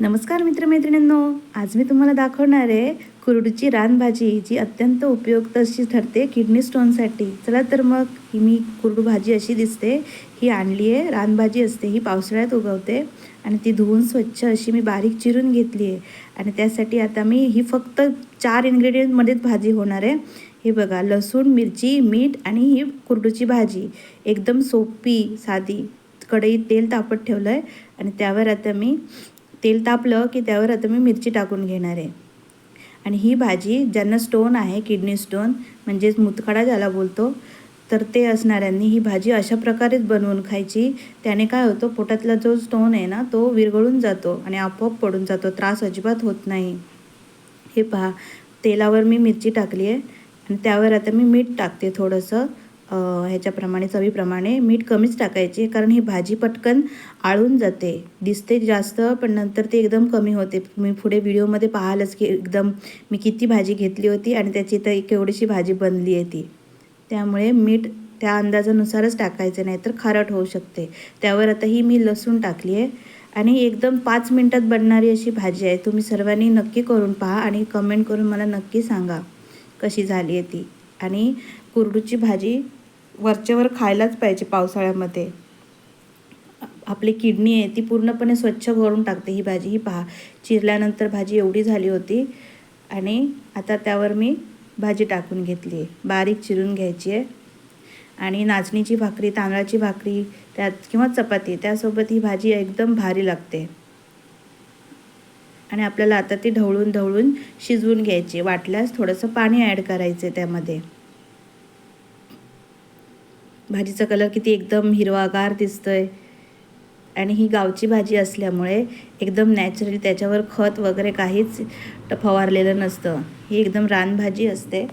नमस्कार मित्रमैत्रिणींनो आज मी तुम्हाला दाखवणार आहे कुरडूची रानभाजी जी अत्यंत उपयुक्त अशी ठरते किडनी स्टोनसाठी. चला तर मग ही मी कुरडू भाजी अशी दिसते. ही आणली आहे रानभाजी असते ही पावसाळ्यात उगवते आणि ती धुवून स्वच्छ अशी मी बारीक चिरून घेतली आहे आणि त्यासाठी आता मी ही फक्त चार इन्ग्रेडियंटमध्येच भाजी होणार आहे. हे बघा लसूण मिरची मीठ आणि ही कुरडूची भाजी. एकदम सोपी साधी कढईत तेल तापत ठेवलं आहे आणि त्यावर आता मी तेल तापलं की त्यावर आता मी मिरची टाकून घेणार आहे. आणि ही भाजी ज्यांना स्टोन आहे किडनी स्टोन म्हणजेच मुतखडा ज्याला बोलतो तर ते असणाऱ्यांनी ही भाजी अशा प्रकारेच बनवून खायची. त्याने काय होतं पोटातला जो स्टोन आहे ना तो विरघळून जातो आणि आपोआप पडून जातो त्रास अजिबात होत नाही. हे पहा तेलावर मी मिरची टाकली आहे आणि त्यावर आता मी मीठ टाकते थोडंसं. ह्याच्याप्रमाणे चवीप्रमाणे मीठ कमीच टाकायचे कारण ही भाजी पटकन आळून जाते. दिसते जास्त पण नंतर ते एकदम कमी होते. मी पुढे व्हिडिओमध्ये पाहालच की एकदम मी किती भाजी घेतली होती आणि त्याची तर केवढीशी भाजी बनली आहे ती. त्यामुळे मीठ त्या अंदाजानुसारच टाकायचं नाही तर खारट होऊ शकते. त्यावर आता ही मी लसूण टाकली आहे. आणि एकदम पाच मिनटात बनणारी अशी भाजी आहे. तुम्ही सर्वांनी नक्की करून पहा आणि कमेंट करून मला नक्की सांगा कशी झाली आहे ती. आणि कुरडूची भाजी वरच्यावर खायलाच पाहिजे पावसाळ्यामध्ये. आपली किडनी आहे ती पूर्णपणे स्वच्छ करून टाकते ही भाजी. ही पहा चिरल्यानंतर भाजी एवढी झाली होती आणि आता त्यावर मी भाजी टाकून घेतली आहे. बारीक चिरून घ्यायची आहे. आणि नाचणीची भाकरी तांदळाची भाकरी त्यात किंवा चपाती त्यासोबत ही भाजी एकदम भारी लागते. आणि आपल्याला आता ती ढवळून ढवळून शिजवून घ्यायची. वाटल्यास थोडंसं पाणी ॲड करायचं आहे त्यामध्ये. भाजीचा कलर किती एकदम हिरवागार दिसतोय. आणि ही गावची भाजी असल्यामुळे एकदम नॅचरली त्याच्यावर खत वगैरे काहीच फवारलेलं नसतं. ही एकदम रानभाजी असते.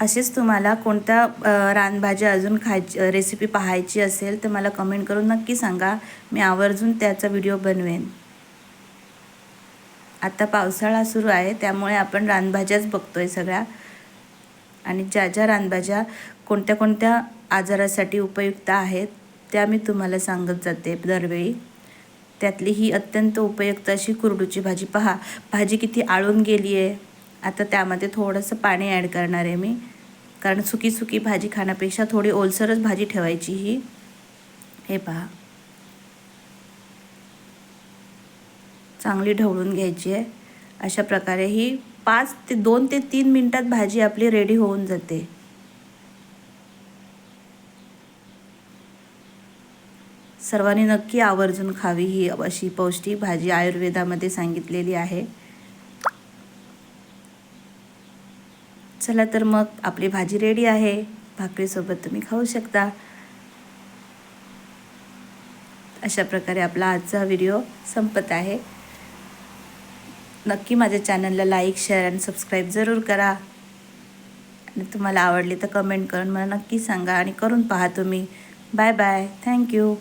असेच तुम्हाला कोणत्या रानभाज्या अजून खायची रेसिपी पाहायची असेल तर मला कमेंट करून नक्की सांगा. मी आवर्जून त्याचा व्हिडिओ बनवेन. आता पावसाळा सुरू आहे त्यामुळे आपण रानभाज्याच बघतोय सगळ्या. आणि ज्या ज्या रानभाज्या कोणत्या कोणत्या आजारासाठी उपयुक्त आहेत त्या मी तुम्हाला सांगत जाते दरवेळी. त्यातली ही अत्यंत उपयुक्त अशी कुरडूची भाजी. पहा भाजी किती आळून गेली आहे. आता त्यामध्ये थोडंसं पाणी ॲड करणार आहे मी. कारण सुकी सुकी भाजी खाण्यापेक्षा थोडी ओलसरच भाजी ठेवायची ही. हे पहा. चांगली ढवळून घ्यायची आहे. अशा प्रकारे ही पाच ते दोन ते तीन मिनटात भाजी आपली रेडी होऊन जाते. सर्वांनी नक्की आवर्जून खावी ही अशी पौष्टिक भाजी आयुर्वेदामध्ये सांगितलेली आहे. चला तर मग आपली भाजी रेडी आहे. भाकरीसोबत तुम्ही खाऊ शकता. अशा प्रकारे आपला आजचा व्हिडिओ संपत आहे. नक्की माझ्या चॅनलला लाईक शेअर आणि सबस्क्राईब जरूर करा. आणि तुम्हाला आवडली तर कमेंट करून मला नक्की सांगा आणि करून पहा तुम्ही. Bye bye. थँक्यू